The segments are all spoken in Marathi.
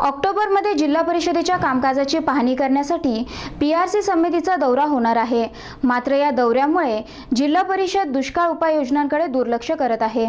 ऑक्टोबरमध्ये जिल्हा परिषदेच्या कामकाजाची पाहणी करण्यासाठी पी आर सी समितीचा दौरा होणार आहे. मात्र या दौऱ्यामुळे जिल्हा परिषद दुष्काळ उपाययोजनांकडे दुर्लक्ष करत आहे.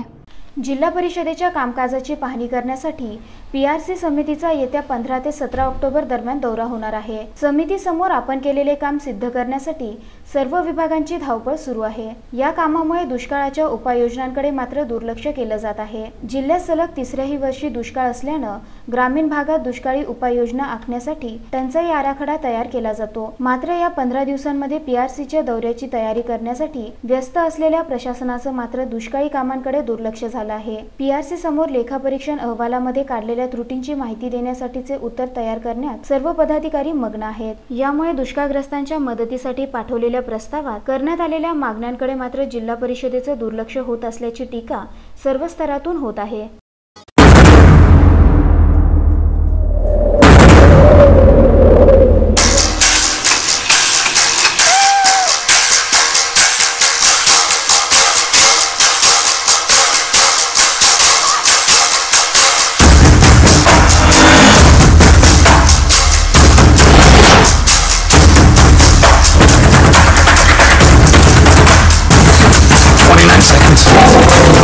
जिल्हा परिषदेच्या कामकाजाची पाहणी करण्यासाठी पी आर सी समितीचा येत्या पंधरा ते सतरा ऑक्टोबर दरम्यान दौरा होणार आहे. समितीसमोर आपण केलेले काम सिद्ध करण्यासाठी सर्व विभागांची धावपळ सुरू आहे. या कामामुळे दुष्काळाच्या उपाययोजनांकडे मात्र दुर्लक्ष केलं जात आहे. जिल्ह्यात सलग तिसऱ्याही वर्षी दुष्काळ असल्यानं ग्रामीण भागात दुष्काळी उपाययोजना आखण्यासाठी टंचाई आराखडा तयार केला जातो. मात्र या पंधरा दिवसांमध्ये पी आर सीच्या दौऱ्याची तयारी करण्यासाठी व्यस्त असलेल्या प्रशासनाचं मात्र दुष्काळी कामांकडे दुर्लक्ष झालं आहे. पी आर सी समोर लेखापरीक्षण अहवालामध्ये काढलेल्या त्रुटींची माहिती देण्यासाठीचे उत्तर तयार करण्यात सर्व पदाधिकारी मग्न आहेत. यामुळे दुष्काळग्रस्तांच्या मदतीसाठी पाठवलेल्या प्रस्तावात करण्यात आलेल्या मागण्यांकडे मात्र जिल्हा परिषदेचं दुर्लक्ष होत असल्याची टीका सर्व स्तरातून होत आहे. Yes!